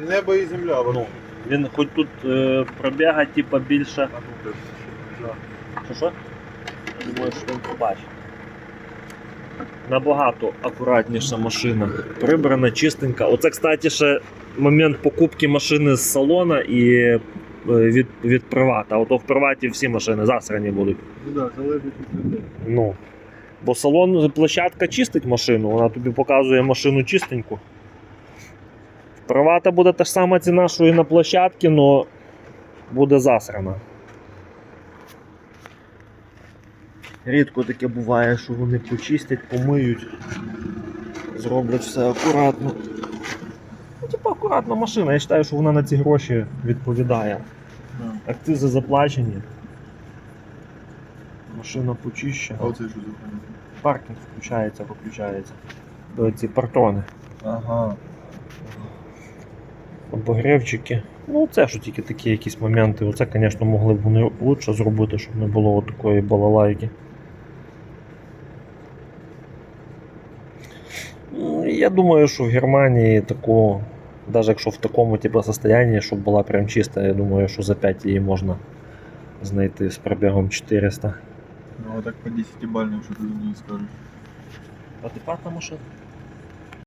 Небо і земля. Ну, він хоч тут е, пробіга, типа більше. А ну. Що що? Я Думаю, що він побачить. Набагато акуратніша машина. Прибрана, чистенька. Оце, кстати, ще момент покупки машини з салона і е, від, від привата. Ото в приваті всі машини засрані будуть. Ну да, залежить від людей. Ну. Бо салон, площадка чистить машину, вона тобі показує машину чистеньку. Привата буде та ж сама ціна, що і на площадці, але буде засрана. Рідко таке буває, що вони почистять, помиють, зроблять все акуратно. Ну, типу, акуратна машина. Я вважаю, що вона на ці гроші відповідає. Да. Акцизи заплачені. Машина почищена. А оце що за? Паркінг включається, виключається. Ці партрони. Ага. Обогрівчики. Ну, це ж тільки такі якісь моменти. Оце, звісно, могли б вони лучше зробити, щоб не було такої балалайки. Ну, Я думаю, що в Германії такого, навіть якщо в такому типу, состоянні, щоб була прям чиста, я думаю, що за 5 її можна знайти з пробігом 400. Ну а так по 10 бальному, що ти мені скажеш. Адекватна машина.